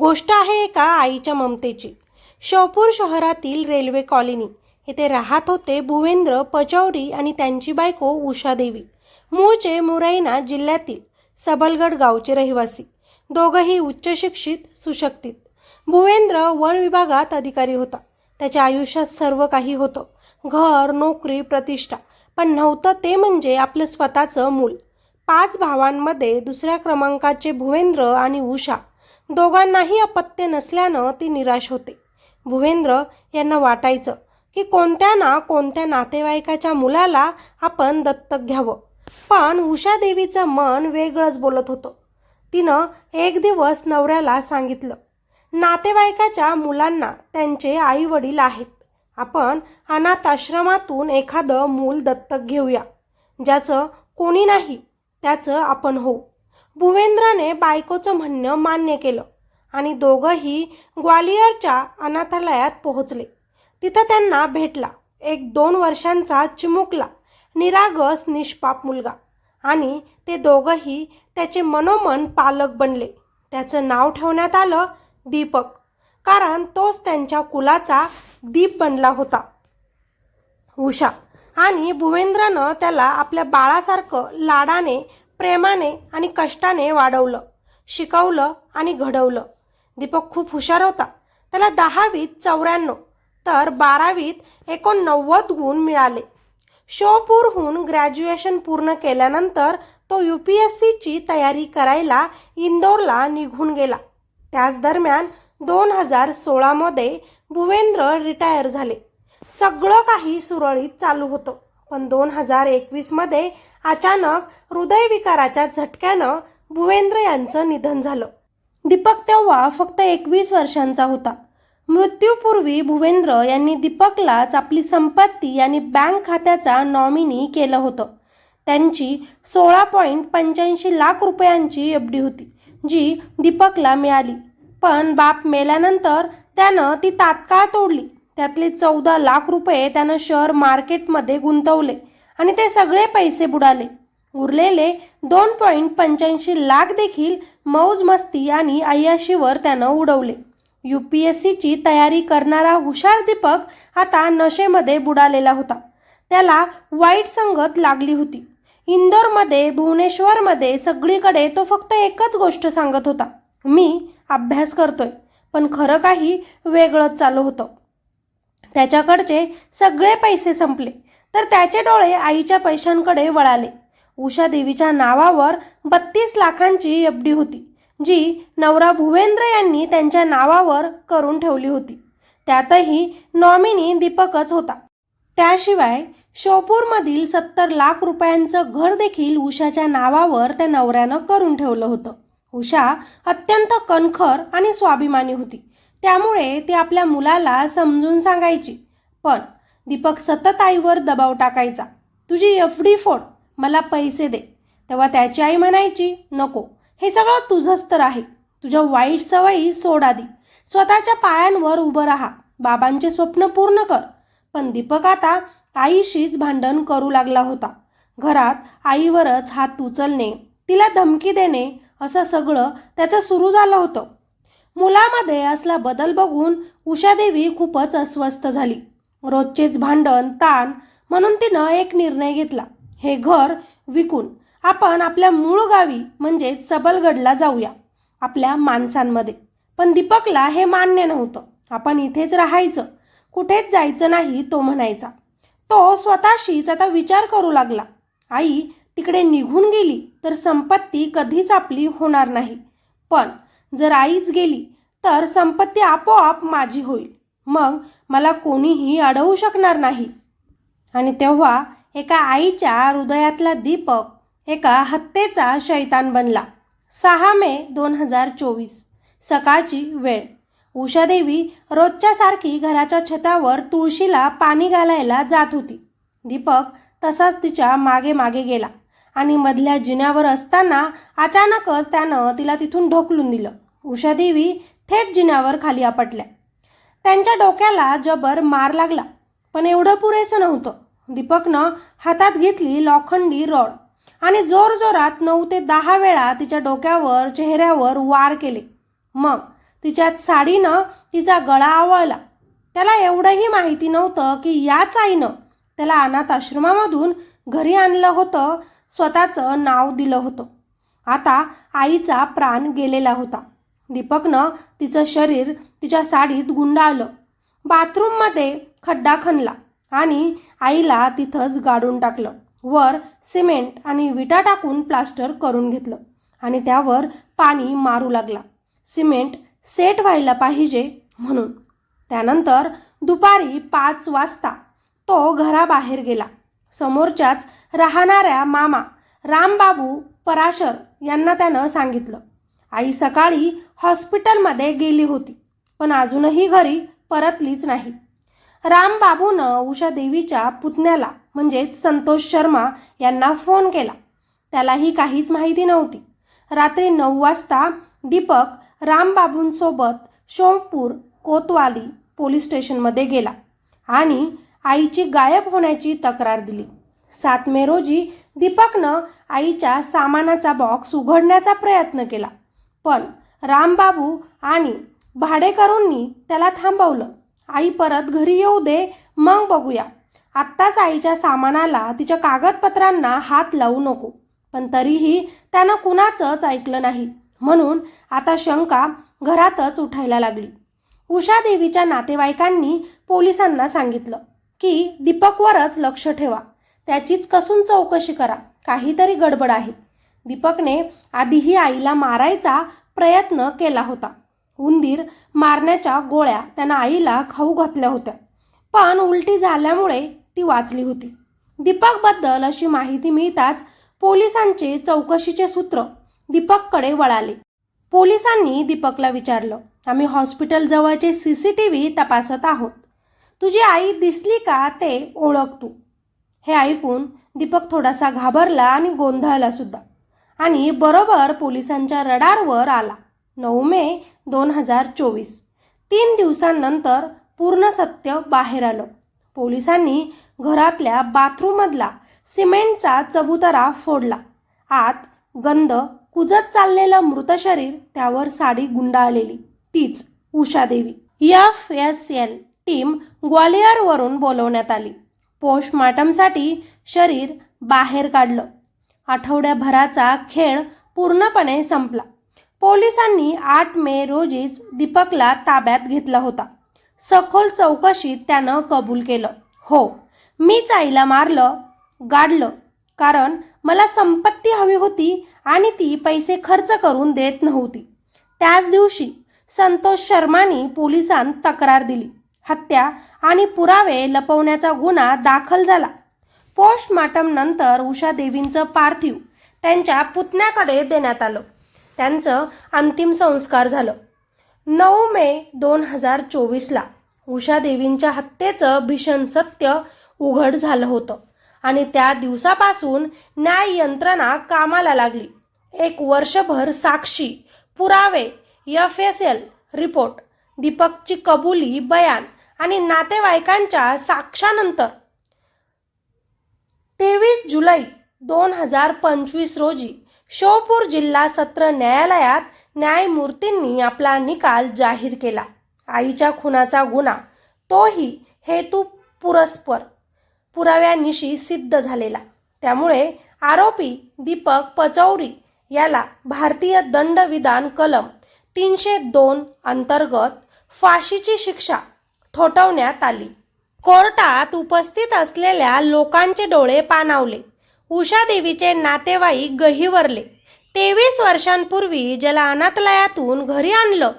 गोष्ट आहे एका आईच्या ममतेची. शवपूर शहरातील रेल्वे कॉलनी. येथे राहत होते भुवेंद्र पचौरी आणि त्यांची बायको उषादेवी मूळचे मुरैना जिल्ह्यातील सबलगड गावचे रहिवासी. दोघंही उच्च शिक्षित भुवेंद्र वन विभागात अधिकारी होता. त्याच्या आयुष्यात सर्व काही होतं. घर नोकरी प्रतिष्ठा. पण नव्हतं ते म्हणजे आपलं स्वतःचं मूल. पाच भावांमध्ये दुसऱ्या क्रमांकाचे भुवेंद्र आणि उषा. दोघांनाही अपत्य नसल्यानं ती निराश होते. भुवेंद्र यांना वाटायचं की कोणत्या ना कोणत्या नातेवाईकाच्या मुलाला आपण दत्तक घ्यावं. पण उषा देवीचं मन वेगळंच बोलत होतं. तिनं एक दिवस नवऱ्याला सांगितलं नातेवाईकाच्या मुलांना त्यांचे आई वडील आहेत. आपण अनाथ आश्रमातून एखादं मूल दत्तक घेऊया. ज्याचं कोणी नाही त्याचं आपण होऊ. भुवेंद्रने बायकोचं म्हणणं मान्य केलं आणि दोघंही ग्वालियरच्या अनाथालयात पोहोचले. तिथं त्यांना भेटला. एक दोन वर्षांचा चिमुकला निरागस निष्पाप मुलगा आणि ते दोघंही त्याचे मनोमन पालक बनले. त्याचं नाव ठेवण्यात आलं दीपक कारण तोच त्यांच्या कुलाचा दीप बनला होता. उषा आणि भुवेंद्रनं त्याला आपल्या बाळासारखं लाडाने प्रेमाने आणि कष्टाने वाढवलं शिकवलं आणि घडवलं. दीपक खूप हुशार होता. त्याला दहावीत चौऱ्याण्णव तर बारावीत एकोणनव्वद गुण मिळाले. शोपूरहून ग्रॅज्युएशन पूर्ण केल्यानंतर तो यू पी एस सीची तयारी करायला इंदोरला निघून गेला. त्याच दरम्यान दोन हजार सोळामध्ये भुवेंद्र रिटायर झाले. सगळं काही सुरळीत चालू होतं. पण दोन हजार एकवीसमध्ये अचानक हृदयविकाराच्या झटक्यानं भुवेंद्र यांचं निधन झालं. दीपक तेव्हा फक्त एकवीस वर्षांचा होता. मृत्यूपूर्वी भुवेंद्र यांनी दीपकलाच आपली संपत्ती आणि बँक खात्याचा नॉमिनी केलं होतं. त्यांची सोळा पॉईंट पंच्याऐंशी लाख रुपयांची एफ डी होती जी दीपकला मिळाली. पण बाप मेल्यानंतर त्यानं ती तात्काळ तोडली. त्यातले चौदा लाख रुपये त्यानं शेअर मार्केटमध्ये गुंतवले आणि ते सगळे पैसे बुडाले. उरलेले दोन पॉईंट पंच्याऐंशी लाख देखील मौज मस्ती आणि अय्याशीवर त्यानं उडवले. यू पी एस सीची तयारी करणारा हुशार दीपक आता नशेमध्ये बुडालेला होता. त्याला वाईट संगत लागली होती. इंदोरमध्ये भुवनेश्वरमध्ये सगळीकडे तो फक्त एकच गोष्ट सांगत होता. मी अभ्यास करतोय पण खरं काही वेगळंच चालू होतं. त्याच्याकडचे सगळे पैसे संपले. तर त्याचे डोळे आईच्या पैशांकडे वळाले. उषा देवीच्या नावावर बत्तीस लाखांची एफ डी होती जी नवरा भुवेंद्र यांनी त्यांच्या नावावर करून ठेवली होती. त्यातही नॉमिनी दीपकच होता. त्याशिवाय शोपूरमधील सत्तर लाख रुपयांचं घर देखील उषाच्या नावावर त्या नवऱ्यानं करून ठेवलं होतं. उषा अत्यंत कणखर आणि स्वाभिमानी होती. त्यामुळे ती आपल्या मुलाला समजून सांगायची. पण दीपक सतत आईवर दबाव टाकायचा. तुझी एफ डी फोड मला पैसे दे. तेव्हा त्याची आई म्हणायची नको हे सगळं तुझंच तर आहे. तुझ्या वाईट सवयी सोड आधी स्वतःच्या पायांवर उभं राहा. बाबांचे स्वप्न पूर्ण कर. पण दीपक आता आईशीच भांडण करू लागला होता. घरात आईवरच हात उचलणे तिला धमकी देणे असं सगळं त्याचं सुरू झालं होतं. मुलामध्ये असला बदल बघून उषादेवी खूपच अस्वस्थ झाली. रोजचेच भांडण ताण म्हणून तिनं एक निर्णय घेतला. हे घर विकून आपण आपल्या मूळ गावी म्हणजे सबलगडला जाऊया आपल्या माणसांमध्ये. पण दीपकला हे मान्य नव्हतं. आपण इथेच राहायचं. कुठेच जायचं नाही तो म्हणायचा. तो स्वतःशीच आता विचार करू लागला. आई तिकडे निघून गेली तर संपत्ती कधीच आपली होणार नाही. पण जर आईच गेली तर संपत्ती आपोआप माझी होईल. मग मला कोणीही अडवू शकणार नाही. आणि तेव्हा एका आईच्या हृदयातला दीपक एका हत्येचा शैतान बनला. सहा मे दोन हजार चोवीस सकाळची वेळ. उषादेवी रोजच्या सारखी घराच्या छतावर तुळशीला पाणी घालायला जात होती. दीपक तसाच तिच्यामागे मागे गेला आणि मधल्या जिन्यावर असताना अचानकच त्यानं तिला तिथून ढोकलून दिलं. उषादेवी थेट जिन्यावर खाली आपटल्या. त्यांच्या डोक्याला जबर मार लागला पण एवढं पुरेसं नव्हतं. दीपकनं हातात घेतली लोखंडी रॉड आणि जोरजोरात नऊ ते दहा वेळा तिच्या डोक्यावर चेहऱ्यावर वार केले. मग तिच्या साडीनं तिचा गळा आवळला. त्याला एवढंही माहिती नव्हतं की याच आईनं त्याला अनाथ आश्रमामधून घरी आणलं होतं स्वतःचं नाव दिलं होतं. आता आईचा प्राण गेलेला होता. दीपकनं तिचं शरीर तिच्या साडीत गुंडाळलं. बाथरूममध्ये खड्डा खणला आणि आईला तिथंच गाडून टाकलं. वर सिमेंट आणि विटा टाकून प्लास्टर करून घेतलं आणि त्यावर पाणी मारू लागला. सिमेंट सेट व्हायला पाहिजे म्हणून. त्यानंतर दुपारी पाच वाजता तो घराबाहेर गेला. समोरच्याच राहणाऱ्या मामा रामबाबू पराशर यांना त्यानं सांगितलं. आई सकाळी हॉस्पिटलमध्ये गेली होती पण अजूनही घरी परतलीच नाही. रामबाबूनं उषादेवीच्या पुतण्याला म्हणजेच संतोष शर्मा यांना फोन केला. त्यालाही काहीच माहिती नव्हती. रात्री नऊ वाजता दीपक रामबाबूंसोबत शोमपूर कोतवाली पोलीस स्टेशनमध्ये गेला आणि आईची गायब होण्याची तक्रार दिली. सात मे रोजी दीपकनं आईच्या सामानाचा बॉक्स उघडण्याचा प्रयत्न केला. पण रामबाबू आणि भाडेकरूंनी त्याला थांबवलं. आई परत घरी येऊ दे मग बघूया. आत्ताच आईच्या सामानाला तिच्या कागदपत्रांना हात लावू नको. पण तरीही त्यानं कुणाचंच ऐकलं नाही. म्हणून आता शंका घरातच उठायला लागली. उषा देवीच्या नातेवाईकांनी पोलिसांना सांगितलं की दीपकवरच लक्ष ठेवा. त्याचीच कसून चौकशी करा. काहीतरी गडबड आहे. दीपकने आधीही आईला मारायचा प्रयत्न केला होता. उंदीर मारण्याच्या गोळ्या त्यानं आईला खाऊ घातल्या होत्या. पण उलटी झाल्यामुळे ती वाचली होती. दीपकबद्दल अशी माहिती मिळताच पोलिसांचे चौकशीचे सूत्र दीपककडे वळाले. पोलिसांनी दीपकला विचारलं आम्ही हॉस्पिटल जवळचे सी सी टी व्ही तपासत आहोत. तुझी आई दिसली का ते ओळख तू. हे ऐकून दीपक थोडासा घाबरला आणि गोंधळला सुद्धा. आणि बरोबर पोलिसांच्या रडारवर आला. नऊ मे दोन हजार चोवीस. तीन दिवसांनंतर पूर्ण सत्य बाहेर आलं. पोलिसांनी घरातल्या बाथरूममधला सिमेंटचा चबुतरा फोडला. आत गंध कुजत चाललेलं मृत शरीर त्यावर साडी गुंडाळलेली. तीच Ushadevi F S L team ग्वालियरवरून बोलवण्यात आली. पोस्टमार्टमसाठी शरीर बाहेर काढलं. आठवड्याभराचा खेळ पूर्णपणे संपला. पोलिसांनी आठ मे रोजीच दीपकला ताब्यात घेतला होता. सखोल चौकशीत त्यानं कबूल केलं. हो मीच आईला मारलं गाडलं कारण मला संपत्ती हवी होती आणि ती पैसे खर्च करून देत नव्हती. त्याच दिवशी संतोष शर्मानी पोलिसांत तक्रार दिली. हत्या आणि पुरावे लपवण्याचा गुन्हा दाखल झाला. पोस्टमार्टम नंतर उषा देवींचं पार्थिव त्यांच्या पुतण्याकडे देण्यात आलं. त्यांचं अंतिम संस्कार झालं. नऊ मे दोन हजार चोवीसला उषा देवींच्या हत्येचं भीषण सत्य उघड झालं होतं आणि त्या दिवसापासून न्याय यंत्रणा कामाला लागली. एक वर्षभर साक्षी पुरावे एफ एस एल रिपोर्ट दीपकची कबुली बयान आणि नातेवाईकांच्या साक्षानंतर तेवीस जुलै दोन हजार पंचवीस रोजी शोपूर जिल्हा सत्र न्यायालयात न्यायमूर्तींनी आपला निकाल जाहीर केला. आईच्या खुनाचा गुन्हा तोही हेतू पुरस्पर पुराव्यानिशी सिद्ध झालेला. त्यामुळे आरोपी दीपक पचौरी याला भारतीय दंडविधान कलम तीनशे दोन अंतर्गत फाशीची शिक्षा ठोठवण्यात आली. कोर्टात उपस्थित असलेल्या लोकांचे डोळे पाणावले. उषादेवीचे नातेवाईक गहिवरले. तेवीस वर्षांपूर्वी ज्याला अनाथलयातून घरी आणलं.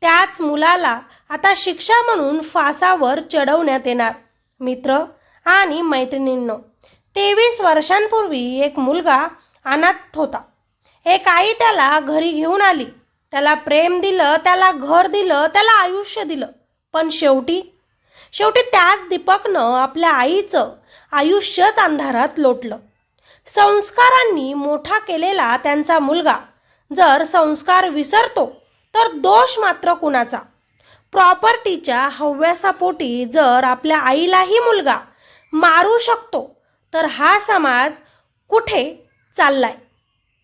त्याच मुलाला आता शिक्षा म्हणून फासावर चढवण्यात येणार. मित्र आणि मैत्रिणींनो तेवीस वर्षांपूर्वी एक मुलगा अनाथ होता. एक आई त्याला घरी घेऊन आली. त्याला प्रेम दिलं त्याला घर दिलं त्याला आयुष्य दिलं. पण शेवटी शेवटी त्याच दीपकनं आपल्या आईचं आयुष्यच अंधारात लोटलं. संस्कारांनी मोठा केलेला त्यांचा मुलगा जर संस्कार विसरतो तर दोष मात्र कुणाचा? प्रॉपर्टीच्या हव्यासापोटी जर आपल्या आईलाही मुलगा मारू शकतो तर हा समाज कुठे चाललाय?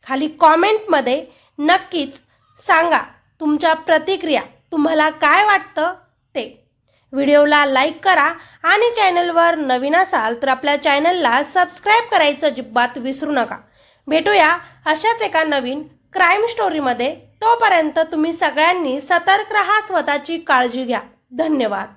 खाली कॉमेंटमध्ये नक्कीच सांगा तुमच्या प्रतिक्रिया. तुम्हाला काय वाटतं ते? व्हिडिओला लाईक करा आणि चॅनलवर नवीन असाल तर आपल्या चॅनलला सबस्क्राईब करायचं अजिबात विसरू नका. भेटूया अशाच एका नवीन क्राईम स्टोरीमध्ये. तोपर्यंत तुम्ही सगळ्यांनी सतर्क रहा स्वतःची काळजी घ्या. धन्यवाद.